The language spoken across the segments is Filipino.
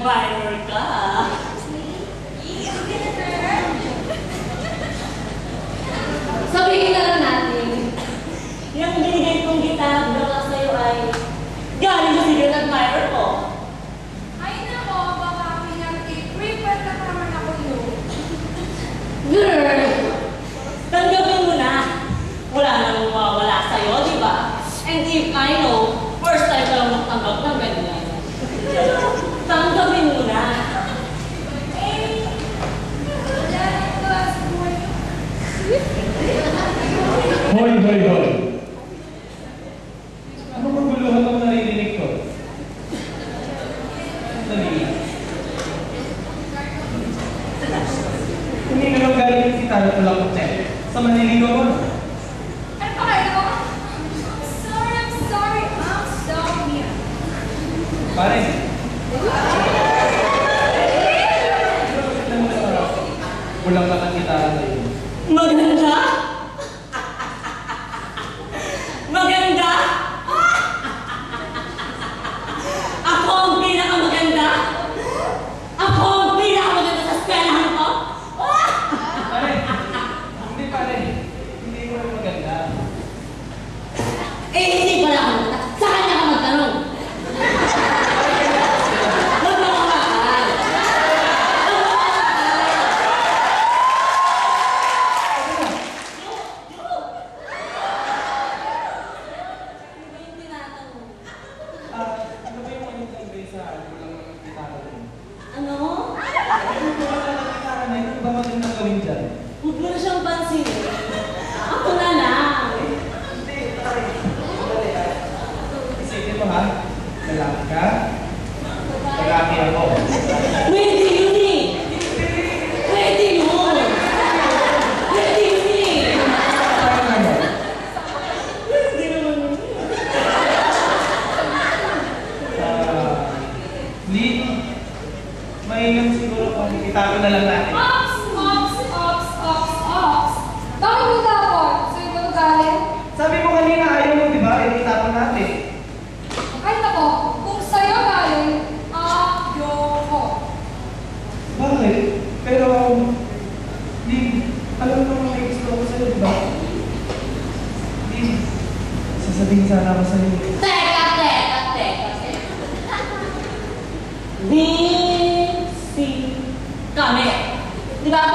Nag-viral ka. Sabihin na lang natin. Yung binigay kong gitara ka sa'yo ay galing sa sigaw ng viral ko. Ay nako, baka pinag-take report na naman ako yun. Girl! Tanggapin mo na. Wala nang mawawala sa'yo, di ba? And if I know, Bible. Ano kaguluhan ang naririnig ko? Dali. Hindi na lang galing si Tara Pulakote. Sa Maniligo ko. Itago na lang natin. Ops! Ops! Ops! Ops! Ops! Bakit mo tapon? Sa'yo ba ito galing? Sabi mo kanina ayaw mo, di ba? Eh, ayaw itago natin. Kahit ako, kung sa'yo galing, ayoko. Bakit? Pero, Liv, alam mo naman may gusto ko sa'yo, di ba? Liv, sasabihin sana ako sa'yo. Teka, teka, teka, teka. Liv! Di ba,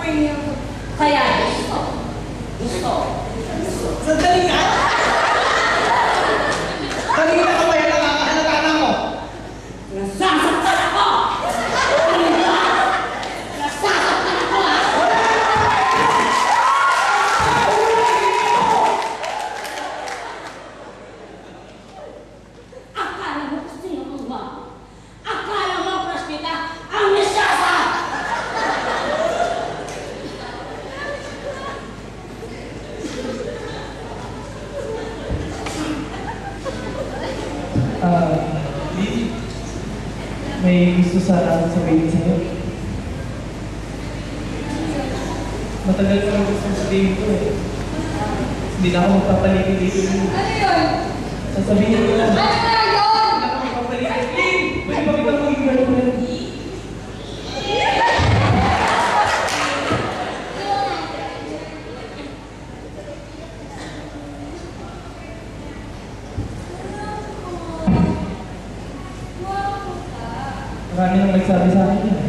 friend? Marami nang nagsabi sa akin. Eh.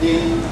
then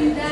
vida.